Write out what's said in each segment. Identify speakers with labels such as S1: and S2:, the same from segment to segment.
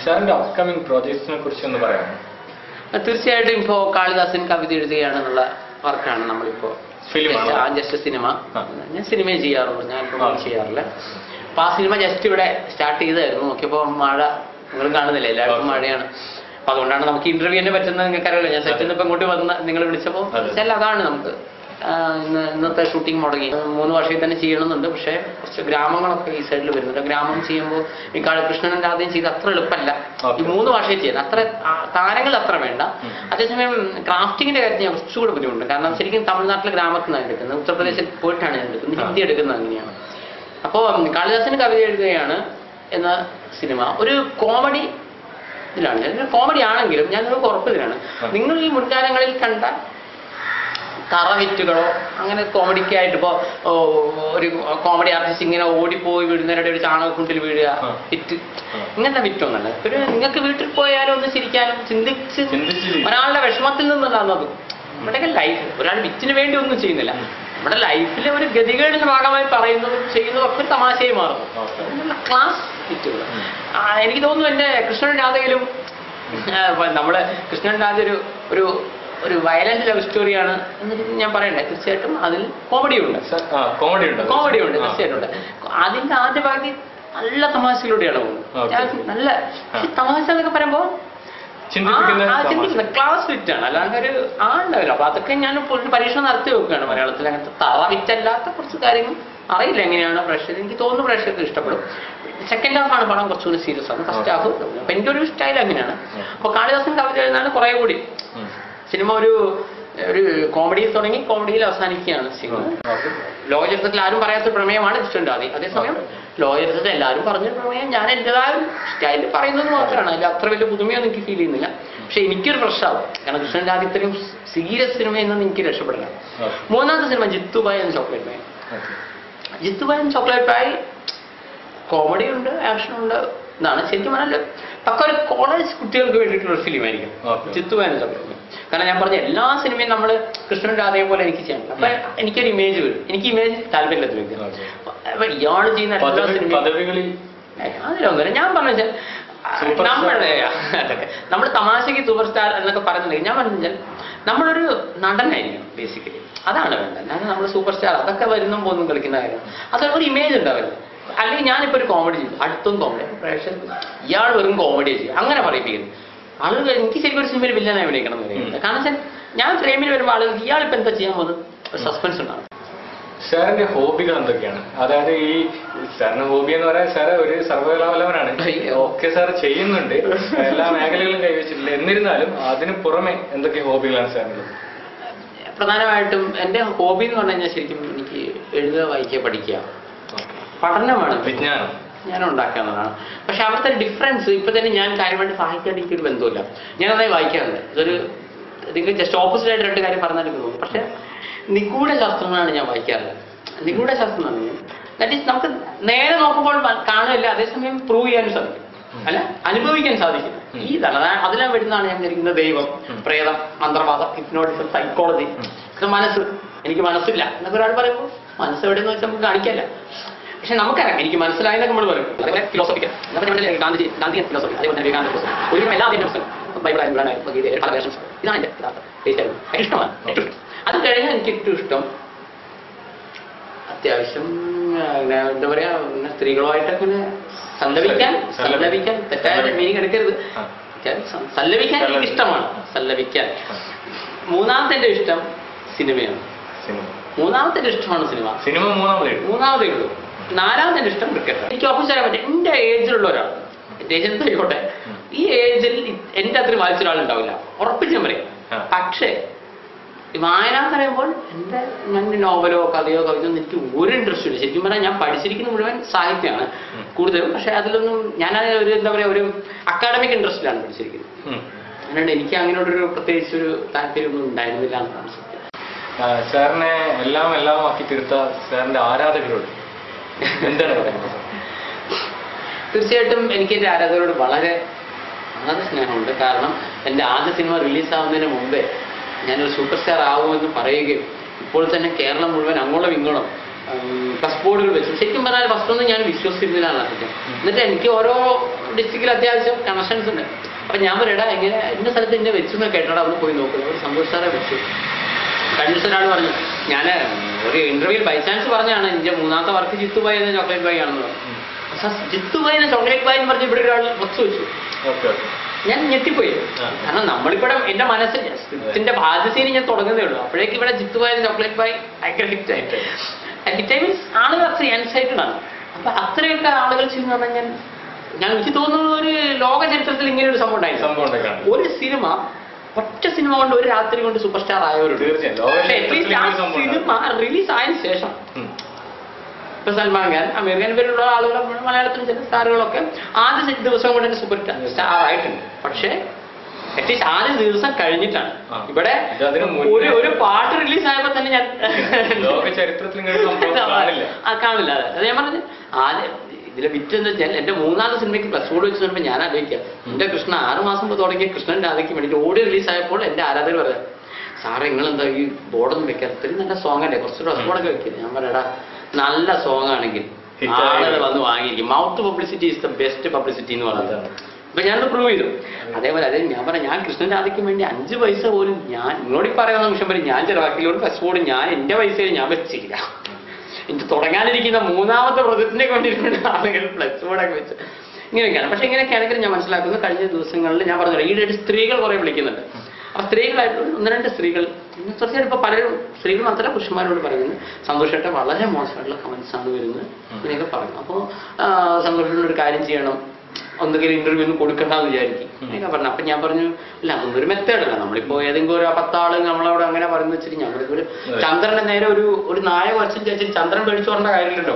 S1: സാറിന്റെ അപ്കമിങ് പ്രോജക്ട്സിനെ കുറിച്ച് ഒന്ന് പറയാമോ
S2: തീർച്ചയായിട്ടും ഇപ്പോ കാളിദാസൻ കവിത എഴുതുകയാണെന്നുള്ള വർക്കാണ് നമ്മളിപ്പോ? ജസ്റ്റ് സിനിമ ഞാൻ സിനിമയെ ചെയ്യാറുള്ളൂ ഞാൻ. ചെയ്യാറില്ല അപ്പൊ ആ സിനിമ ജസ്റ്റ് ഇവിടെ സ്റ്റാർട്ട് ചെയ്തായിരുന്നു നോക്കിയപ്പോ മഴ നിങ്ങളും കാണുന്നില്ല എല്ലാവർക്കും. മഴയാണ് അപ്പൊ അതുകൊണ്ടാണ് നമുക്ക് ഇന്റർവ്യൂ തന്നെ പറ്റുന്നത് നിങ്ങൾക്ക് അറിയില്ല ഞാൻ സെറ്റിൽ നിന്ന് ഇപ്പൊ ഇങ്ങോട്ട് വന്ന് നിങ്ങൾ വിളിച്ചപ്പോൾ
S1: അതെ.
S2: അതാണ് നമുക്ക് ഇന്ന് ഇന്നത്തെ ഷൂട്ടിംഗ് മുടങ്ങി. മൂന്ന് വർഷത്തിൽ തന്നെ ചെയ്യണമെന്നുണ്ട്. പക്ഷേ കുറച്ച് ഗ്രാമങ്ങളൊക്കെ ഈ സൈഡിൽ വരുന്നുണ്ട്. ഗ്രാമം ചെയ്യുമ്പോൾ ഈ കാളികൃഷ്ണൻ ആദ്യം ചെയ്ത് അത്ര എളുപ്പമല്ല. ഈ മൂന്ന് വർഷം ചെയ്യുന്നത് അത്ര താരങ്ങൾ അത്ര വേണ്ട. അതേസമയം ക്രാഫ്റ്റിങ്ങിന്റെ കാര്യത്തിൽ ഞാൻ കുറച്ചുകൂടെ ബുദ്ധിമുട്ടുണ്ട് കാരണം ശരിക്കും തമിഴ്നാട്ടിലെ ഗ്രാമത്തിൽ നിന്നാണ് എടുക്കുന്നത്. ഉത്തർപ്രദേശിൽ പോയിട്ടാണ് ഞാൻ എടുക്കുന്നത്. ഹിന്ദി എടുക്കുന്നത് അങ്ങനെയാണ്. അപ്പോൾ കാളിദാസിന് കവിത എഴുതുകയാണ് എന്ന സിനിമ. ഒരു കോമഡി ഇതിലാണ്. കോമഡി ആണെങ്കിലും ഞാൻ കുറപ്പ് ഉറപ്പ്
S1: ഇതിലാണ്
S2: നിങ്ങൾ ഈ മുൻകാലങ്ങളിൽ കണ്ട തറവിറ്റുകളോ അങ്ങനെ കോമഡിക്ക് ആയിട്ട് ഇപ്പോ ഒരു കോമഡി ആർട്ടിസ്റ്റ് ഇങ്ങനെ ഓടിപ്പോയി വീഴുന്നവരുടെ ഒരു ചാണകക്കുണ്ടിൽ വീഴുക. വിറ്റ്. ഇങ്ങനത്തെ വിറ്റൊന്നല്ല. ഒരു നിങ്ങൾക്ക് വീട്ടിൽ പോയാലും ഒന്ന് ചിരിക്കാനും ചിന്തിച്ച്. ഒരാളുടെ വിഷമത്തിൽ നിന്നുണ്ടാകുന്നത് നമ്മുടെയൊക്കെ ലൈഫ് ഒരാൾ വിറ്റിന് വേണ്ടി ഒന്നും ചെയ്യുന്നില്ല. നമ്മുടെ ലൈഫിലെ ഒരു ഗതികേടിന്റെ ഭാഗമായി പറയുന്നതും ചെയ്യുന്നതും ഒക്കെ തമാശയായി മാറുന്നു. ക്ലാസ് വിറ്റുകൾ എനിക്ക് തോന്നുന്നു എന്റെ കൃഷ്ണൻ രാധയിലും നമ്മൾ കൃഷ്ണൻ രാധ ഒരു ഒരു ഒരു വയലന്റ് ലവ് സ്റ്റോറിയാണ് എന്ന് ഞാൻ പറയണ്ടേ? തീർച്ചയായിട്ടും അതിൽ കോമഡി ഉണ്ട്.
S1: കോമഡി ഉണ്ട്.
S2: കോമഡി ഉണ്ട്. തീർച്ചയായിട്ടും അതിന്റെ ആദ്യ ഭാഗത്ത് നല്ല തമാശയിലൂടെയാണ് പോകുന്നത്. നല്ല തമാശ എന്നൊക്കെ പറയുമ്പോൾ.
S1: ചിന്തിപ്പിക്കുന്ന
S2: ക്ലാസ് വിറ്റ് ആണ്. അല്ലാണ്ട് ഒരു ആളുണ്ടാവില്ല. അപ്പൊ അതൊക്കെ ഞാൻ പരീക്ഷണം നടത്തി വെക്കുകയാണ് മലയാളത്തിൽ. അങ്ങനത്തെ തറ വിറ്റല്ലാത്ത കുറച്ച് കാര്യങ്ങൾ അറിയില്ല എങ്ങനെയാണ് പ്രേക്ഷകർ എനിക്ക് തോന്നുന്നു പ്രേക്ഷകർക്ക് ഇഷ്ടപ്പെടും. സെക്കൻഡ് ഹാഫ് ആണ് പടം കുറച്ചുകൂടി സീരിയസ് ആണ്. ഫസ്റ്റ് ഹാഫ് അപ്പൊ എന്റെ ഒരു സ്റ്റൈൽ അങ്ങനെയാണ്. അപ്പൊ കാളിദാസൻ കവിത എഴുതാണ് കുറെ കൂടി. സിനിമ ഒരു ഒരു കോമഡിയിൽ തുടങ്ങി കോമഡിയിൽ അവസാനിക്കുകയാണ് സിനിമ. ലോകചരിത്രത്തിൽ ആരും പറയാത്ത പ്രമേയമാണ് കൃഷ്ണൻരാധി അതേസമയം ലോകചരിത്രത്തിൽ എല്ലാവരും പറഞ്ഞ പ്രമേയം ഞാൻ എന്റെതായ സ്റ്റൈലിൽ പറയുന്നത് മാത്രമാണ്. അതിൽ അത്ര വലിയ പുതുമയൊന്നും എനിക്ക് ഫീൽ ചെയ്യുന്നില്ല. പക്ഷെ എനിക്കൊരു പ്രശ്നമാവും. കാരണം ആദ്യം ഇത്രയും സീരിയസ് സിനിമ നിന്ന് എനിക്ക് രക്ഷപ്പെടില്ല മൂന്നാമത്തെ cinema Jithubhai and chocolate
S1: Jithu
S2: Jithubhai എന്ന ചോക്ലേറ്റ് ബായ് കോമഡി ഉണ്ട് ആക്ഷൻ ഉണ്ട് ഇതാണ് ശരിക്കും പറഞ്ഞാൽ പക്ക ഒരു കോളേജ് കുട്ടികൾക്ക് വേണ്ടിയിട്ടുള്ള ഒരു ഫിലിം ആയിരിക്കും.
S1: Okay.
S2: ജിത്തുബായ് എന്ന ചോക്ലേറ്റ് കാരണം ഞാൻ പറഞ്ഞ എല്ലാ സിനിമയും നമ്മൾ കൃഷ്ണൻ രാധയെ പോലെ എനിക്ക് ചെയ്യണം അപ്പൊ എനിക്കൊരു ഇമേജ് വരും. എനിക്ക് ഇമേജ് താല്പര്യമില്ലാത്ത. അപ്പൊ ഇയാൾ ചെയ്യുന്ന എല്ലാ
S1: സിനിമകളിൽ
S2: അതിലൊന്നുമില്ല ഞാൻ പറഞ്ഞു വെച്ചാൽ
S1: Super star.
S2: നമ്മുടെ അതൊക്കെ. നമ്മൾ തമാശക്ക് സൂപ്പർ സ്റ്റാർ എന്നൊക്കെ പറഞ്ഞിട്ടുണ്ടെങ്കിൽ ഞാൻ പറഞ്ഞു നമ്മളൊരു നടനായിരിക്കും ബേസിക്കലി അതാണ് വേണ്ടത്. ഞാൻ നമ്മൾ സൂപ്പർ സ്റ്റാർ അതൊക്കെ വരുന്നു പോകുന്നു കളിക്കുന്ന കാര്യം. അത് ഒരു ഇമേജ് ഉണ്ടാവില്ല. അല്ലെങ്കിൽ ഞാനിപ്പോ ഒരു കോമഡി ചെയ്തു. അടുത്തും കോമഡി പ്രേക്ഷകർ ഇയാൾ വെറും കോമഡി ചെയ്യും അങ്ങനെ പറയിപ്പിക്കുന്നു. ആളുകൾ എനിക്ക് ശരിക്കും ഒരു സിനിമയിൽ വില്ലനായി വിളിക്കണം എന്ന് പറയുന്നത്. കാരണം വെച്ചാൽ ഞാൻ ഫ്രെയിമിൽ വരുമ്പോൾ ആളുകൾ ഇയാൾ ഇപ്പൊ എന്താ ചെയ്യാൻ പോകുന്നത്? ഒരു സസ്പെൻസ് ഉണ്ടാവും.
S1: സാറിന്റെ ഹോബികൾ എന്തൊക്കെയാണ്? അതായത് ഈ സാറിന്റെ ഹോബി എന്ന് പറയാൻ സാറ് ഒരു സർവകലാപലവനാണ്
S2: ഓക്കെ
S1: ഒക്കെ സാർ ചെയ്യുന്നുണ്ട്. എല്ലാ മേഖലകളും കൈവച്ചിട്ടില്ല. എന്നിരുന്നാലും അതിന് പുറമെ എന്തൊക്കെ ഹോബികളാണ് സാറിനുള്ളത്?
S2: പ്രധാനമായിട്ടും എന്റെ ഹോബി എന്ന് പറഞ്ഞു കഴിഞ്ഞാൽ ശരിക്കും എനിക്ക് എഴുതുക വായിക്കുക പഠിക്കുക. പഠനമാണ്.
S1: വിജ്ഞാനം.
S2: ഞാൻ ഉണ്ടാക്കാവുന്നതാണ് പക്ഷെ അവിടുത്തെ ഡിഫറൻസ് ഇപ്പൊ തന്നെ ഞാൻ കാര്യമായിട്ട് സഹായിക്കാൻ എനിക്കൊരു ബന്ധമില്ല ഞാൻ നന്നായി വായിക്കാറുണ്ട്. ഇതൊരു നിങ്ങൾ ജസ്റ്റ് ഓപ്പോസിറ്റ് ആയിട്ട് രണ്ട് കാര്യം പറഞ്ഞാലും തോന്നും പക്ഷെ നിഗൂഢ ശാസ്ത്രങ്ങളാണ് ഞാൻ വായിക്കാറുള്ളത്. നിഗൂഢ ശാസ്ത്രം എന്ന് പറഞ്ഞാൽ ദാറ്റ് ഈസ് നമുക്ക് നേരെ നോക്കുമ്പോൾ കാണുകയില്ല അതേസമയം പ്രൂവ് ചെയ്യാനും സാധിക്കും. അല്ല? അനുഭവിക്കാൻ സാധിക്കും. ഈ ഇതാണ്. അതെല്ലാം വരുന്നതാണ് ഞാൻ ധരിക്കുന്നത് ദൈവം. പ്രേതം മന്ത്രവാദം ഹിപ്നോട്ടിസം സൈക്കോളജി. മനസ്സ്. എനിക്ക് മനസ്സില്ല. എന്നൊക്കെ ഒരാൾ പറയുമ്പോൾ മനസ്സ് എവിടെയെന്ന് വെച്ചാൽ നമുക്ക് കാണിക്കല്ല. പക്ഷെ നമുക്കറിയാം എനിക്ക് മനസ്സിലായെന്നൊക്കെ നമ്മൾ പറയും. അതേപോലെ ഫിലോസഫിക്കൽ നമ്മുടെ ഗാന്ധി ഗാന്ധിയൻ ഫിലോസഫി അതേപോലെ തന്നെ വിവേകാനന്ദ ഫിലോസഫി എല്ലാ ഭഗവത്ഗീത ആയാലും പല വേർഷൻസ് ഇതാണ് എന്റെ യഥാർത്ഥം. തീർച്ചയായും എനിക്ക് ഇഷ്ടമാണ്. ഏറ്റവും ഇഷ്ടം. അത് കഴിഞ്ഞാൽ എനിക്ക് ഏറ്റവും ഇഷ്ടം അത്യാവശ്യം എന്താ പറയാ സ്ത്രീകളുമായിട്ടൊക്കെ സല്ലപിക്കാൻ
S1: സല്ലപി-
S2: സല്ലപിക്കാൻ തെറ്റായ മീനിങ് എടുക്കരുത്. സല്ലപിക്കാൻ എനിക്ക് ഇഷ്ടമാണ്. സല്ലപിക്കാൻ. മൂന്നാമത്തെ എന്റെ ഇഷ്ടം സിനിമയാണ്.
S1: സിനിമ.
S2: മൂന്നാമത്തെ ഇഷ്ടമാണ് സിനിമ.
S1: സിനിമ മൂന്നാമതേ
S2: മൂന്നാമതേ ഉള്ളൂ. നാലാമത്തെ എന്റെ ഇഷ്ടം ക്രിക്കറ്റ് എനിക്ക് ഓപ്പോസിറ്റ് ചെയ്യാൻ പറ്റും എന്റെ ഏജിലുള്ള ഒരാൾ. ദേശത്തായിക്കോട്ടെ ഈ ഏജിൽ എന്റെ അത്രയും വായിച്ച ഒരാളുണ്ടാവില്ല ഉറപ്പിച്ച് ഞാൻ പറയും. പക്ഷേ വായന എന്ന് പറയുമ്പോൾ എന്റെ ഞാൻ നോവലോ കഥയോ കവിതയോ എനിക്ക് ഒരു ഇൻട്രസ്റ്റ് ഇല്ല. ശരിക്കും പറഞ്ഞാൽ ഞാൻ പഠിച്ചിരിക്കുന്ന മുഴുവൻ സാഹിത്യമാണ് കൂടുതലും. പക്ഷെ അതിലൊന്നും ഞാൻ ഒരു എന്താ പറയുക ഒരു അക്കാഡമിക് ഇൻട്രസ്റ്റിലാണ് പഠിച്ചിരിക്കുന്നത്. അതുകൊണ്ട് എനിക്ക് അങ്ങനെയുള്ളൊരു പ്രത്യേകിച്ച് ഒരു താല്പര്യമൊന്നും ഉണ്ടായിരുന്നില്ല എന്നാണ്
S1: സാറിനെ എല്ലാം എല്ലാം ആക്കി തീർത്ത സാറിന്റെ ആരാധകരോട് എന്താണ് പറയുന്നത്?
S2: തീർച്ചയായിട്ടും എനിക്ക് എന്റെ ആരാധകരോട് വളരെ വളരെ സ്നേഹമുണ്ട്. കാരണം എന്റെ ആദ്യ സിനിമ റിലീസാവുന്നതിന് മുമ്പേ ഞാനൊരു സൂപ്പർ സ്റ്റാർ ആകുമെന്ന് പറയുകയും ഇപ്പോൾ തന്നെ കേരളം മുഴുവൻ അങ്ങോളം ഇങ്ങോളം ബസ് ബോർഡുകൾ വെച്ചു. ശരിക്കും പറഞ്ഞാൽ ഫസ്റ്റ് ഒന്നും ഞാൻ വിശ്വസിക്കുന്നതിനാണ് സത്യം എന്നിട്ട് എനിക്ക് ഓരോ ഡിസ്ട്രിക്റ്റിൽ അത്യാവശ്യം കണക്ഷൻസ് ഉണ്ട്. അപ്പൊ ഞാൻ പറയടാ എങ്ങനെ എന്റെ സ്ഥലത്ത് എന്നെ വെച്ചു എന്ന് കേട്ടടാ ഒന്ന് പോയി നോക്കുന്നത് ഒരു സന്തോഷ് സാറെ വെച്ചു. കഴിഞ്ഞ പറഞ്ഞു ഞാൻ ഒരു ഇന്റർവ്യൂവിൽ ബൈ ചാൻസ് പറഞ്ഞാണ് എന്റെ മൂന്നാമത്തെ വർക്ക് ജിത്തു ജിത്തുബായി എന്ന ചോക്ലേറ്റ് ബൈ ആണെന്ന് പറഞ്ഞു. പക്ഷെ ജിത്തുബായി എന്ന ചോക്ലേറ്റ് ബൈ എന്ന് പറഞ്ഞ് ഇവിടെ ഒരാൾ ഫ്ലക്സ് വെച്ചു. ഞാൻ ഞെട്ടിപ്പോയി.
S1: ആ.
S2: കാരണം നമ്മളിവിടെ എന്റെ മനസ്സിൽ ഇതിന്റെ ഭാഗ്യസീന് ഞാൻ തുടങ്ങുന്നേ ഉള്ളൂ. അപ്പോഴേക്ക് ഇവിടെ ജിത്തു ബായി എന്ന ചോക്ലേറ്റ് ബൈ ഭയങ്കര ഹിറ്റ് ആയിട്ട് ഹിറ്റ് ആയി മീൻസ് ആളുകൾ അത്ര അൻസൈറ്റഡ് ആണ്. അപ്പൊ അത്രയൊക്കെ ആളുകൾ ചെയ്യുന്ന പറഞ്ഞാൽ ഞാൻ ഞാൻ എനിക്ക് തോന്നുന്നു ഒരു ലോക ചരിത്രത്തിൽ ഇങ്ങനെ ഒരു സംഭവം
S1: ഉണ്ടായി
S2: ഒരു സിനിമ ഒറ്റ സിനിമ കൊണ്ട് ഒരു രാത്രി കൊണ്ട് സൂപ്പർ സ്റ്റാർ ആയവരുണ്ട്
S1: തീർച്ചയായും. ലോക
S2: പക്ഷേ at least ആ
S1: ചരിത്രത്തിൽ ഇങ്ങനെ ഒരു
S2: സിനിമ റിലീസ് ആയതിനു ശേഷം. ഇപ്പൊ സൽമാൻ ഖാൻ അമീർഖാൻ പേരുള്ള ആളുകൾ മലയാളത്തിൽ ചില സ്റ്റാറുകളൊക്കെ ആദ്യ ദിവസം കൊണ്ട് തന്നെ സൂപ്പർ സ്റ്റാർ ആയിട്ടുണ്ട് പക്ഷേ അറ്റ്ലീസ്റ്റ് ആദ്യ ദിവസം കഴിഞ്ഞിട്ടാണ്. ഇവിടെ ഒരു ഒരു പാട്ട് റിലീസ് ആയപ്പോ തന്നെ ഞാൻ
S1: ചരിത്രത്തിൽ കാണില്ല.
S2: അതെ ഞാൻ പറഞ്ഞു ആദ്യം ഇതിലെ വിറ്റ് എന്ന് വെച്ചാൽ എന്റെ മൂന്നാമത്തെ സിനിമയ്ക്ക് പ്ലസ് കൂടെ വെച്ച് വരുമ്പോൾ ഞാൻ ആലോചിക്കാം എന്റെ കൃഷ്ണ ആറ് മാസം മുമ്പ് തുടങ്ങിയ കൃഷ്ണൻ രാധയ്ക്ക് വേണ്ടി ഓടി റിലീസ് ആയപ്പോൾ എന്റെ ആരാധകർ പറയാം സാറേ നിങ്ങൾ എന്താ ഈ ബോർഡൊന്നും വെക്കാൻ ഇത്രയും നല്ല സോങ് അല്ലേ? കുറച്ച് ഡ്രസ് ബോർഡൊക്കെ വെക്കുന്നത് ഞാൻ പറയടാ നല്ല സോങ് ആണെങ്കിൽ ആളുകൾ വന്ന് വാങ്ങിയിരിക്കും. Mouth publicity is the best publicity എന്ന് പറയുന്നത്
S1: അപ്പൊ
S2: ഇപ്പൊ ഞാനത് പ്രൂവ് ചെയ്തു. അതേപോലെ അതെ ഞാൻ പറയാം ഞാൻ കൃഷ്ണന്റെ ആദ്യം വേണ്ടി അഞ്ച് പൈസ പോലും ഞാൻ നിങ്ങളോട് പറയാൻ പറയുന്ന നിമിഷം വരെ ഞാൻ ചെലവാക്കിയില്ലോട് ഫസ്റ്റ് ബോർഡ് ഞാൻ എന്റെ പൈസയിൽ ഞാൻ വെച്ചില്ല. എനിക്ക് തുടങ്ങാനിരിക്കുന്ന മൂന്നാമത്തെ പ്രൊജക്റ്റിനെ വേണ്ടിയിട്ടുണ്ട് ആളുകൾ ഫ്ലെക്സ് ബോർഡൊക്കെ വെച്ച് ഇങ്ങനെയൊക്കെയാണ്. പക്ഷെ ഇങ്ങനെ ഇങ്ങനെയൊക്കെയാണെങ്കിൽ ഞാൻ മനസ്സിലാക്കുന്നത് കഴിഞ്ഞ ദിവസങ്ങളിൽ ഞാൻ പറഞ്ഞു ഈയിടെ സ്ത്രീകൾ കുറെ വിളിക്കുന്നുണ്ട്. അപ്പൊ സ്ത്രീകളായിട്ട് ഒന്ന് രണ്ട് സ്ത്രീകൾ തീർച്ചയായിട്ടും ഇപ്പൊ പലരും സ്ത്രീകൾ മാത്രമല്ല പുരുഷന്മാരോട് പറയുന്നത് സന്തോഷമായിട്ട് വളരെ മോശമായിട്ടുള്ള കമന്റ്സ് ആണ് വരുന്നത്. ഇങ്ങനെയൊക്കെ പറഞ്ഞു അപ്പോൾ ഒരു കാര്യം ചെയ്യണം. ഒന്നുകിൽ ഇന്റർവ്യൂ ഒന്നും കൊടുക്കണ്ടെന്ന് വിചാരിക്കും. ഞാൻ പറഞ്ഞു. അപ്പൊ ഞാൻ പറഞ്ഞു അല്ല അതൊന്നും ഒരു മെത്തേഡല്ല നമ്മളിപ്പോ ഏതെങ്കിലും ഒരു പത്താൾ നമ്മളവിടെ അങ്ങനെ പറയുന്ന വെച്ചിട്ട് ഞാൻ ഒരു ചന്ദ്രന്റെ നേരെ ഒരു ഒരു നായ കുറച്ചും ചേച്ചി ചന്ദ്രൻ പേടിച്ചു കാര്യമില്ല കാര്യമില്ലല്ലോ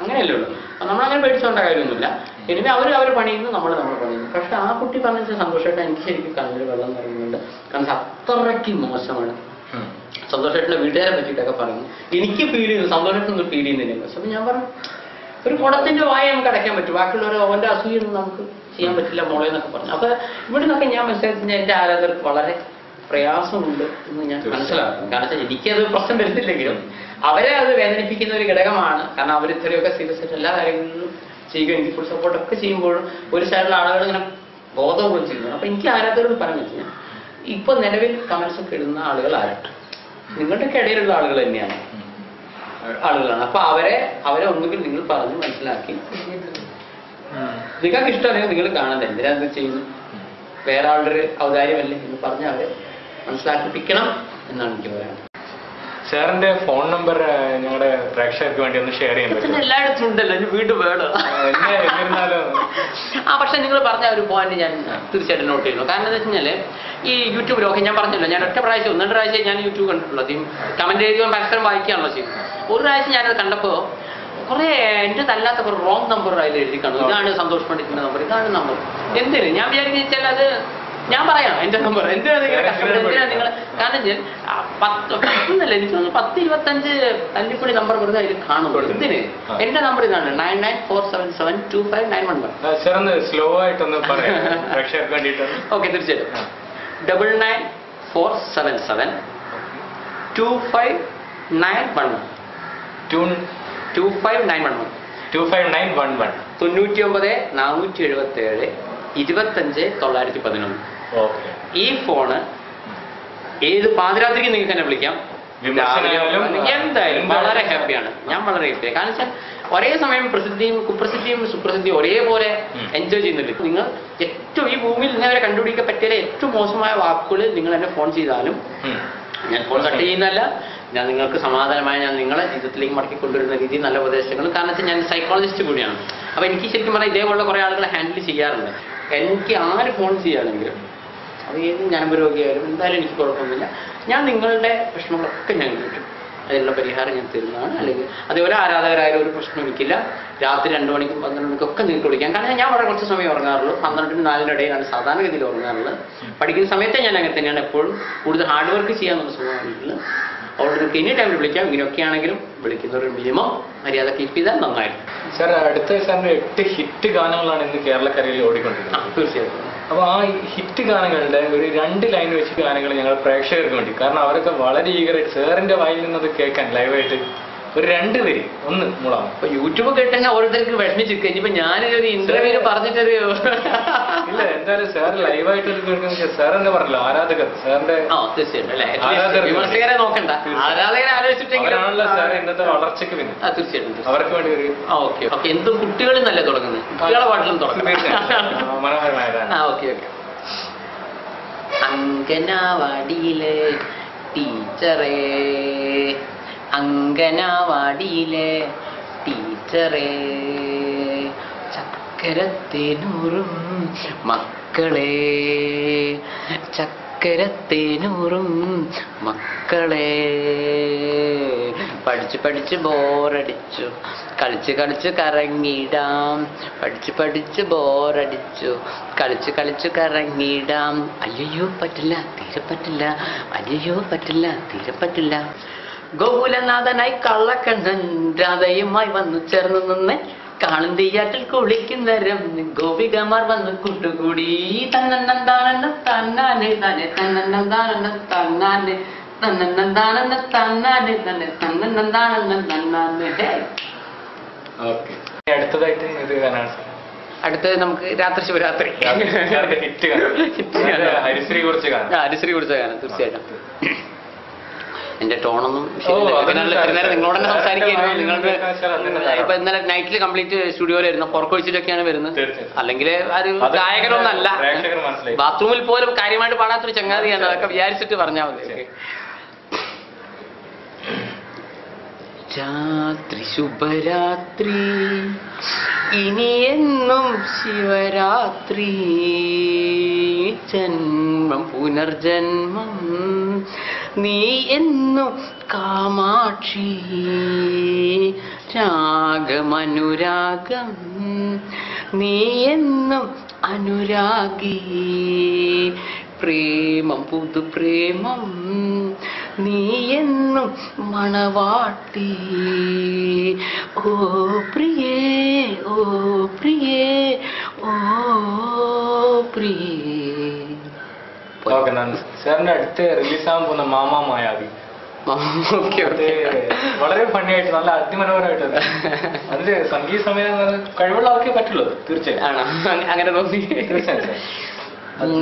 S2: അങ്ങനെയല്ലേ ഉള്ളൂ. അപ്പൊ നമ്മളങ്ങനെ പേടിച്ചു പറഞ്ഞ കാര്യമൊന്നുമില്ല. എനിവേ അവർ അവർ പണിയുന്നു നമ്മൾ നമ്മൾ പണിയുന്നു. പക്ഷെ ആ കുട്ടി പറഞ്ഞ സന്തോഷമായിട്ട് എനിക്ക് ശരിക്കും കണ്ണിൽ വെള്ളം നിറയുന്നുണ്ട്. കാരണം അത്രയ്ക്ക് മോശമാണ്.
S1: ഉം.
S2: സന്തോഷമായിട്ടുള്ള വീട്ടുകാരെ പറ്റിയിട്ടൊക്കെ പറഞ്ഞു എനിക്ക് ഫീൽ ചെയ്യുന്നു. സന്തോഷമായിട്ടൊന്നും ഫീൽ ചെയ്യുന്നില്ല. പക്ഷെ ഞാൻ പറഞ്ഞു ഒരു കുടത്തിന്റെ വായ നമുക്ക് അടയ്ക്കാൻ പറ്റും. ബാക്കിയുള്ളവർ അവന്റെ അസൂയൊന്നും നമുക്ക് ചെയ്യാൻ പറ്റില്ല മോളെ എന്നൊക്കെ പറഞ്ഞു. അപ്പൊ ഇവിടെ നിന്നൊക്കെ ഞാൻ മനസ്സിലാക്കി എന്റെ ആരാധകർക്ക് വളരെ പ്രയാസമുണ്ട് എന്ന് ഞാൻ മനസ്സിലാക്കും കാരണം വെച്ചാൽ എനിക്കത് പ്രശ്നം വരുന്നില്ലെങ്കിലും അവരെ അത് വേദനിപ്പിക്കുന്ന ഒരു ഘടകമാണ്. കാരണം അവർ ഇത്രയൊക്കെ സീരിയസ് ആയിട്ട് എല്ലാ കാര്യങ്ങളിലും ചെയ്യുകയും എനിക്ക് ഫുൾ സപ്പോർട്ട് ഒക്കെ ചെയ്യുമ്പോഴും ഒരു സൈഡിലുള്ള ആളുകൾ ഇങ്ങനെ ബോധവും ചെയ്യുന്നു. അപ്പൊ എനിക്ക് ആരാധകരോട് പറഞ്ഞു വെച്ചാൽ ഇപ്പൊ നിലവിൽ കമന്റ്സ് ഒക്കെ ഇടുന്ന ആളുകൾ ആരാണ് നിങ്ങളുടെയൊക്കെ ഇടയിലുള്ള ആളുകൾ തന്നെയാണ്. ആളുകളാണ്. അപ്പൊ അവരെ അവരെ ഒന്നുകിൽ നിങ്ങൾ പറഞ്ഞ് മനസ്സിലാക്കി. നിങ്ങൾക്ക് ഇഷ്ടമല്ലെങ്കിൽ നിങ്ങൾ കാണുന്നത് എന്തിനാ ഇത് ചെയ്യുന്നു? വേറെ ആളുടെ ഒരു ഔദാര്യമല്ലേ എന്ന് പറഞ്ഞ് അവരെ മനസ്സിലാക്കിപ്പിക്കണം എന്നാണ് എനിക്ക് പറയാനുള്ളത്.
S1: സാറിന്റെ ഫോൺ നമ്പർ ഞങ്ങളുടെ പ്രേക്ഷകർക്ക് വേണ്ടി ഒന്ന് ഷെയർ ചെയ്യാൻ പറ്റും
S2: എല്ലായിടത്തും ഉണ്ടല്ലോ ഇനി വീണ്ടും വേണം?
S1: എന്നിരുന്നാലും.
S2: ആ പക്ഷെ നിങ്ങൾ പറഞ്ഞ ഒരു പോയിന്റ് ഞാൻ തീർച്ചയായിട്ടും നോട്ട് ചെയ്യുന്നു. കാരണം എന്താ വെച്ചാൽ ഈ യൂട്യൂബിലൊക്കെ ഞാൻ പറഞ്ഞല്ലോ ഞാൻ ഒറ്റ പ്രാവശ്യം ഒന്ന് പ്രാവശ്യം ഞാൻ യൂട്യൂബ് കണ്ടിട്ടുള്ളൂ അധികം കമന്റ് എഴുതിയോ പരസ്പരം വായിക്കുകയാണല്ലോ ചെയ്യുന്നത് ഒരു പ്രാവശ്യം ഞാനത് കണ്ടപ്പോൾ കുറെ എന്റെ അല്ലാത്ത കുറെ റോങ് നമ്പർ അതിൽ എഴുതി കാണും ഇതാണ് സന്തോഷ് പണ്ഡിറ്റിന്റെ നമ്പർ ഇതാണ് നമ്പർ എന്തിന്? ഞാൻ വിചാരിച്ചാൽ അത് ഞാൻ പറയാം. എന്റെ നമ്പർ. എന്തിനാ നിങ്ങൾ കാരണം പത്ത് പത്തൊന്നല്ല എനിക്ക് തോന്നുന്നു പത്ത് ഇരുപത്തഞ്ച് തല്ലിപ്പൊടി നമ്പർ വെറുതെ അതിൽ കാണും
S1: ഇതിന്.
S2: എന്റെ നമ്പർ ഇതാണ്. Nine nine four seven seven two five nine one one.
S1: Slow ആയിട്ടൊന്ന് പറയാം.
S2: ഓക്കെ തീർച്ചയായിട്ടും. Double nine four seven seven two five nine one one.
S1: Tune
S2: two five nine one one.
S1: Two five nine one one.
S2: തൊണ്ണൂറ്റി ഒമ്പത് നാനൂറ്റി എഴുപത്തി ഏഴ് ഇരുപത്തഞ്ച് തൊള്ളായിരത്തി പതിനൊന്ന്. ഈ ഫോണ് ഏത് പാതിരാത്രിക്ക് നിങ്ങൾക്ക് എന്നെ വിളിക്കാം. എന്തായാലും വളരെ ഹാപ്പിയാണ് ഞാൻ വളരെ ഹാപ്പിയാണ് കാരണം വെച്ചാൽ ഒരേ സമയം പ്രസിദ്ധിയും കുപ്രസിദ്ധിയും സുപ്രസിദ്ധിയും ഒരേപോലെ എൻജോയ് ചെയ്യുന്നുണ്ട്. നിങ്ങൾ ഏറ്റവും ഈ ഭൂമിയിൽ നിന്ന് അവരെ കണ്ടുപിടിക്കാൻ പറ്റിയ ഏറ്റവും മോശമായ വാക്കുകൾ നിങ്ങൾ എന്നെ ഫോൺ ചെയ്താലും ഞാൻ ഫോൺ കട്ട് ചെയ്യുന്നല്ല ഞാൻ നിങ്ങൾക്ക് സമാധാനമായ ഞാൻ നിങ്ങളെ ജീവിതത്തിലേക്ക് മടക്കി കൊണ്ടുവരുന്ന രീതി നല്ല ഉപദേശങ്ങൾ. കാരണം വെച്ചാൽ ഞാൻ സൈക്കോളജിസ്റ്റ് കൂടിയാണ്. അപ്പൊ എനിക്ക് ശരിക്കും പറഞ്ഞാൽ ഇതേപോലുള്ള കുറെ ആളുകൾ ഹാൻഡിൽ ചെയ്യാറുണ്ട്. എനിക്ക് ആര് ഫോൺ ചെയ്യുകയാണെങ്കിലും അത് ഏത് ഞാൻ രോഗിയായാലും എന്തായാലും എനിക്ക് കുഴപ്പമൊന്നുമില്ല. ഞാൻ നിങ്ങളുടെ പ്രശ്നങ്ങളൊക്കെ ഞാൻ കിട്ടും അതിനുള്ള പരിഹാരം ഞാൻ തരുന്നതാണ്. അല്ലെങ്കിൽ അതേപോലെ ആരാധകരായാലും ഒരു പ്രശ്നം എനിക്കില്ല. രാത്രി രണ്ട് മണിക്കും പന്ത്രണ്ട് മണിക്കും ഒക്കെ നിങ്ങൾക്ക് വിളിക്കാം. കാരണം ഞാൻ വളരെ കുറച്ച് സമയം ഉറങ്ങാറുള്ളൂ. പന്ത്രണ്ടിനും നാലിന്റെ ഇടയിലാണ് സാധാരണഗതിയിൽ ഉറങ്ങാറുള്ളത്. പഠിക്കുന്ന സമയത്തെ ഞാൻ അങ്ങനെ തന്നെയാണ് എപ്പോഴും കൂടുതൽ ഹാർഡ് വർക്ക് ചെയ്യാനുള്ള സ്വഭാവമായിട്ടുള്ളത് നിങ്ങൾക്ക് എനി ടൈമിൽ വിളിക്കാം. ഇങ്ങനെയൊക്കെയാണെങ്കിലും വിളിക്കുന്ന ഒരു മിനിമം മര്യാദ കീപ്പ് ചെയ്താൽ നന്നായിരുന്നു
S1: സാർ അടുത്ത സാറിന്റെ എട്ട് ഹിറ്റ് ഗാനങ്ങളാണ് ഇന്ന് കേരളക്കരയിൽ ഓടിക്കൊണ്ടിരിക്കുന്നത്
S2: തീർച്ചയായിട്ടും.
S1: അപ്പൊ ആ ഹിറ്റ് ഗാനങ്ങളുടെ ഒരു രണ്ട് ലൈൻ വെച്ച് ഗാനങ്ങൾ ഞങ്ങൾ പ്രേക്ഷകർക്ക് വേണ്ടി. കാരണം അവരൊക്കെ വളരെ ഈഗറായിട്ട് സാറിന്റെ വായിൽ നിന്നത് കേൾക്കാൻ ലൈവായിട്ട് ഒരു രണ്ട് പേര്. ഒന്ന് മൂളാം
S2: ഇപ്പൊ യൂട്യൂബ് കേട്ടെങ്കിൽ ഓരോരുത്തർക്ക് വിഷമിച്ചിരിക്കുക ഇനിയിപ്പോ ഞാനൊരു ഇന്റർവ്യൂ പറഞ്ഞിട്ടൊരു
S1: ഇല്ല എന്തായാലും സാർ ലൈവായിട്ട് സാർ എന്നെ പറഞ്ഞല്ലോ ആരാധകർ. സാറിന്റെ
S2: വിമർശകരെ നോക്കണ്ട. ആരാധകരെ ആലോചിച്ചിട്ടെങ്കിലും
S1: സാർ ഇന്നത്തെ വളർച്ചയ്ക്ക് പിന്നെ
S2: തീർച്ചയായിട്ടും.
S1: അവർക്ക് വേണ്ടി ഒരു
S2: ഓക്കെ ഓക്കെ. എന്തും കുട്ടികളും നല്ല തുടങ്ങുന്നത് കുട്ടികളെ പാട്ടിലും തുടങ്ങും.
S1: തീർച്ചയായും. മനോഹരമായതാണ്
S2: ആ ഓക്കെ ഓക്കെ. അങ്കനവാടിയിലെ ടീച്ചറേ അങ്കനവാടിയിലെ ടീച്ചറേ ചക്കരത്തേനൂറും മക്കളെ ചക്കരത്തേനൂറും മക്കളെ. പഠിച്ച് പഠിച്ച് ബോറടിച്ചു കളിച്ച് കളിച്ച് കറങ്ങിടാം പഠിച്ച് പഠിച്ച് ബോറടിച്ചു കളിച്ച് കളിച്ച് കറങ്ങിടാം അയ്യോ പറ്റില്ല തീരെ പറ്റില്ല അയ്യോ പറ്റില്ല തീരെ പറ്റില്ല. ഗോകുലനാഥനായി കള്ളക്കണ്ണൻ രാധയുമായി വന്നു ചേർന്ന് നിന്ന് കാണും തീയാട്ടിൽ കുളിക്കുന്നരം ഗോപികമാർ വന്ന് കൂട്ടുകൂടി. തന്നന്നന്താനന്ന തന്നാനെ തന്നെ തന്നന്നന്താനന്ന തന്നാനെ തന്നന്നന്താനന്ന തന്നാനെ തന്നെ തന്നന്നന്താനന്ന തന്നാന്
S1: അടുത്തതായിട്ട് ഇത് കാണാൻ
S2: അടുത്തത് നമുക്ക് രാത്രി ശിവരാത്രി.
S1: ഹരിശ്രീ കുറിച്ച് കാണാം.
S2: ഹരിശ്രീ കുറിച്ച ഗാനം തീർച്ചയായിട്ടും. എന്റെ ടോണൊന്നും ശരിയല്ല. നിങ്ങളോട് തന്നെ
S1: സംസാരിക്കുകയായിരുന്നു.
S2: നിങ്ങൾക്ക്. ഇപ്പൊ ഇന്നലെ നൈറ്റിൽ കംപ്ലീറ്റ് സ്റ്റുഡിയോയിലായിരുന്നു പുറക്കൊഴിച്ചിട്ടൊക്കെയാണ് വരുന്നത്. അല്ലെങ്കിൽ ഒരു ഗായകരൊന്നല്ല. ബാത്റൂമിൽ പോലും കാര്യമായിട്ട് പാടാത്തൊരു ചങ്ങാതിയാണ് അതൊക്കെ വിചാരിച്ചിട്ട് പറഞ്ഞാൽ മതി. രാത്രി ശുഭരാത്രി. ഇനിയെന്നും ശിവരാത്രി. ജന്മം പുനർജന്മം. നീ എന്നു കാമാക്ഷി. രാഗമനുരാഗം നീ എന്നും അനുരാഗി. പ്രേമം പുതുപ്രേമം നീ എന്നും മണവാട്ടി. ഓ പ്രിയേ ഓ പ്രിയേ ഓ പ്രിയേ.
S1: ഓക്കെ നന്ദി സാറിന്റെ അടുത്ത് റിലീസ് ആകാൻ പോകുന്ന മാമാ മായാവി. വളരെ ഫണ്ണി ആയിട്ട് നല്ല അതിമനോഹരമായിട്ട് അതിൽ അതിന്റെ സംഗീത സമയം കഴിവുള്ള ആൾക്കേ പറ്റുള്ളൂ തീർച്ചയായും
S2: അങ്ങനെ തോന്നി.
S1: തീർച്ചയായും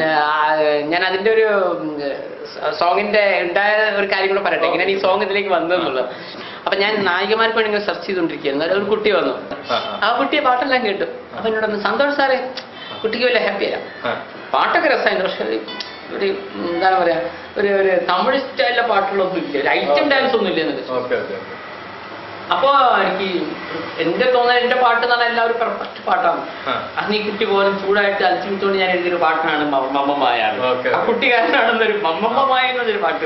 S2: ഞാൻ അതിന്റെ ഒരു സോങ്ങിന്റെ ഉണ്ടായ ഒരു കാര്യം കൂടെ പറയട്ടെ. ഇങ്ങനെ ഈ സോങ് ഇതിലേക്ക് വന്നതെന്നുള്ളത്. അപ്പൊ ഞാൻ നായികമാർക്ക് വേണ്ടി ഇങ്ങനെ സെർച്ച് ചെയ്തോണ്ടിരിക്കുന്നു ഒരു കുട്ടി വന്നു.
S1: ആ,
S2: കുട്ടിയെ പാട്ടെല്ലാം കേട്ടു. അപ്പൊ എന്നോട് പറഞ്ഞു, സന്തോഷ് സാറേ കുട്ടിക്ക് വലിയ
S1: ഹാപ്പിയാ.
S2: പാട്ടൊക്കെ രസമായിരുന്നു. പക്ഷെ ഒരു എന്താണ് പറയാ ഒരു ഒരു തമിഴ് സ്റ്റൈലിലെ പാട്ടുകളൊന്നും ഇല്ല ഒരു ഐറ്റം ഡാൻസ് ഒന്നും ഇല്ല എന്നൊക്കെ അപ്പൊ എനിക്ക് എന്റെ തോന്നൽ എന്റെ പാട്ട് എന്ന് പറഞ്ഞാൽ എല്ലാവരും പെർഫെക്റ്റ് പാട്ടാണ്. അന്ന് ഈ കുട്ടി പോലും ചൂടായിട്ട് അലച്ചിമിട്ടുകൊണ്ട് ഞാൻ എഴുതിയൊരു പാട്ടാണ് മമ്മമായ കുട്ടികാരനാണെന്നൊരു
S1: മമ്മമ്മമായ
S2: ആ
S1: ഓക്കെ.
S2: കുട്ടിക്കാരനാണെന്നൊരു മമ്മമായ എന്നൊരു പാട്ട്.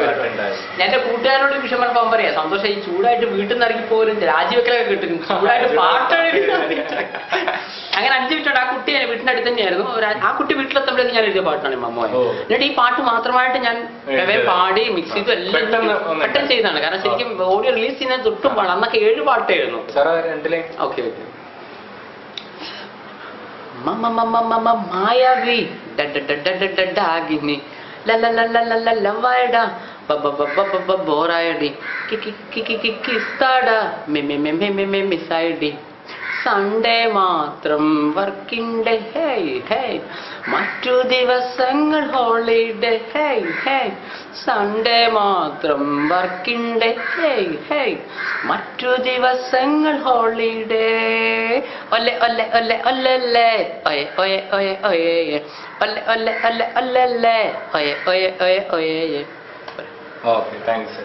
S2: ഞാൻ എന്റെ കൂട്ടുകാരോട് വിഷമം പറഞ്ഞപ്പോൾ പറയാ സന്തോഷം ഈ ചൂടായിട്ട് വീട്ടിൽ നിന്ന് ഇറങ്ങി പോലും രാജിവെക്കലൊക്കെ കിട്ടും. ചൂടായിട്ട് പാട്ടാണ് അങ്ങനെ അഞ്ചു മിനിറ്റ് ആ കുട്ടി ഞാൻ വീട്ടിന്റെ അടുത്ത് തന്നെയായിരുന്നു. ആ കുട്ടി വീട്ടിലെത്തുമ്പോഴേ ഞാൻ എഴുതിയ പാട്ടാണ് മമ്മ എന്നിട്ട് ഈ പാട്ട് മാത്രമായിട്ട് ഞാൻ. പാടി മിക്സ് ചെയ്തു എല്ലാം
S1: പെട്ടെന്ന്
S2: ചെയ്താണ് കാരണം ശരിക്കും ഓഡിയോ റിലീസ് ചെയ്യുന്ന തൊട്ടും പാടാം. അന്നൊക്കെ ഏഴ് പാട്ടായിരുന്നു.
S1: സാർ രണ്ടിലെ.
S2: Okay okay. മമ മമ മമ മായാവി. ഡാഗിനി. ലവായട. ബോറായടി. കിസ്താട മെ സൺഡേ മാത്രം വർക്കിംഗ് ഡേ ഹേ ഹേ മറ്റു ദിവസങ്ങൾ ഹോളിഡേ ഹേ ഹേ സൺഡേ മാത്രം വർക്കിംഗ് ഡേ ഹേ ഹേ മറ്റു ദിവസങ്ങൾ ഹോളിഡേ. ഒല്ലെ ഒല്ലെ ഒല്ലെ ഒല്ലല്ലേ ഒയെ ഒയെ ഒയെ ഒയ ഒല്ലെ ഒല്ലെ ഒല്ലെ ഒല്ലല്ലേ ഒയെ ഒയെ ഒയെ ഒയ.
S1: Okay thanks.